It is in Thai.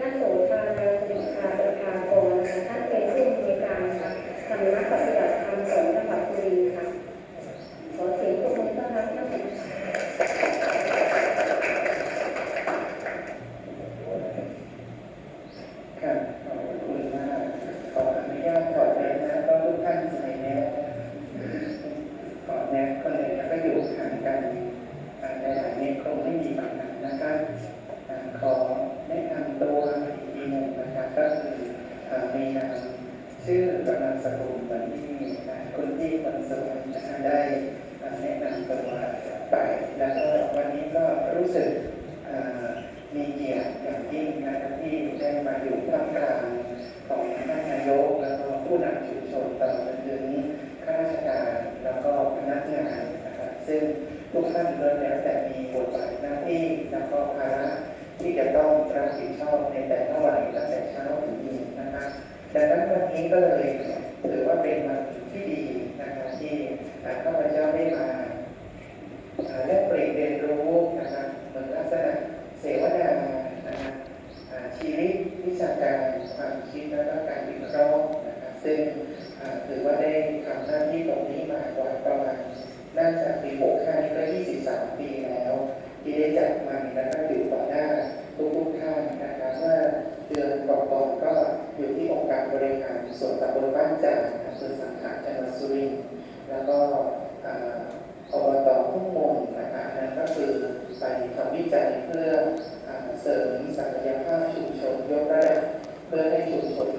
ดรนักโสธานาสิกาประภากรนะคะท่านเป็นผู้อำนวยการค่ะสำนักปฏิบัติธรรมสงฆ์จังหวัดบุรีค่ะ ขอเสียงปรบมือต้อนรับท่านค่ะ ครับขอบคุณมากขออนุญาตถอดแมสนะก็ทุกท่านใส่แมสถอดแมสก็เลยแล้วก็อยู่ห่างกันอ่าในหลายเมตรคงไม่มีปัญหานะครับอ่าขอแนะนำตัวอีกทีหนึ่งนะครับ ก็คือมีนามชื่อกำลังสกุลเหมือนที่คุณพี่คนสวยนะคะได้แนะนำตัวไป แล้วก็วันนี้ก็รู้สึกมีเกียรติอย่างยิ่งนะครับที่ได้มาอยู่ท่ามกลางของท่านนายกแล้วก็ผู้นำชุมชนตลอดจนถึงข้าราชการแล้วก็พนักงานนะครับซึ่งทุกท่านล้วนแล้วแต่มีบทบาทหน้าที่แล้วก็ภาระ ที่จะต้องรับผิดชอบในแต่ละวันตั้งแต่เช้าถึงเย็นนะครับดังนั้นวันนี้ก็เลยถือว่าเป็นวันที่ดีนะครับที่ข้าพเจ้าได้มาแลกเปลี่ยนเรียนรู้นะครับเหมือนลักษณะเสวนานะครับชีวิตวิชาการความคิดและก็การวิเคราะห์นะครับซึ่งถือว่าได้ทำหน้าที่ตรงนี้มากว่าประมาณน่าจะปี65นี่ก็23ปีแล้วที่ได้จ ริหารส่วนตำบลบ้านจากอำเภอสังขะจังหวัดสุรินทร์แล้วก็อบตพุ่งมนนะคะนั่นก็คือไปทำวิจัยเพื่อเสริมศักยภาพชุมชนยกระดับเพื่อให้ชุมชน